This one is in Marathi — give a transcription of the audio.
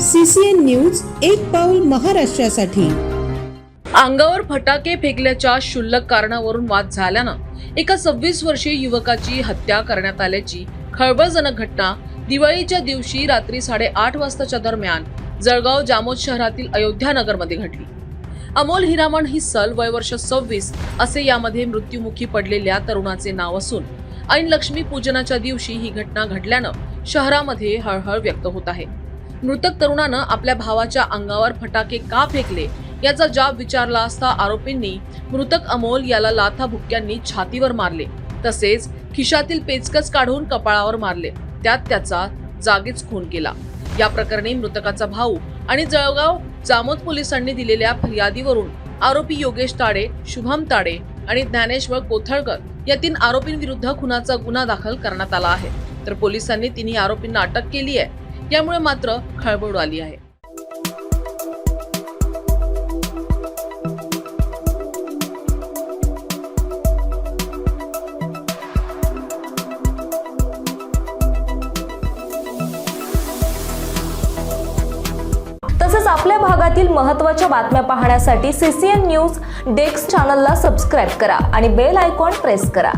सीसीएन न्यूज एक पाऊल महाराष्ट्रासाठी. अंगावर फटाके फेकल्याच्या क्षुल्लक कारणावरून वाद झाल्यानं एका सव्वीस वर्षीय युवकाची हत्या करण्यात आल्याची खळबळजनक घटना दिवाळीच्या दिवशी रात्री साडेआठ वाजताच्या दरम्यान जळगाव जामोद शहरातील अयोध्या नगरमध्ये घडली. अमोल हिरामण ही सल वय वर्ष सव्वीस असे यामध्ये मृत्युमुखी पडलेल्या तरुणाचे नाव असून ऐन लक्ष्मी पूजनाच्या दिवशी ही घटना घडल्यानं शहरामध्ये हळहळ व्यक्त होत आहे. मृतक तरुणानं आपल्या भावाच्या अंगावर फटाके का फेकले याचा जाब विचारला असता आरोपींनी मृतक अमोल याला लाथा भुक्क्यांनी छातीवर मारले तसेच खिशातील पेचकस काढून कपाळावर मारले. त्यात त्याचा जागीच खून केला. या प्रकरणी मृतकाचा भाऊ आणि जळगाव जामोद पोलिसांनी दिलेल्या फिर्यादीवरून आरोपी योगेश ताडे शुभम ताडे आणि ज्ञानेश्वर कोथळकर या तीन आरोपींविरुद्ध खुनाचा गुन्हा दाखल करण्यात आला आहे. तर पोलिसांनी तिन्ही आरोपींना अटक केली आहे. यामुळे मात्र खळबळ आली आहे. तसंच आपल्या भागातील महत्त्वाच्या बातम्या पाहण्यासाठी सीसीएन न्यूज डेस्क चॅनलला सबस्क्राईब करा आणि बेल आयकॉन प्रेस करा.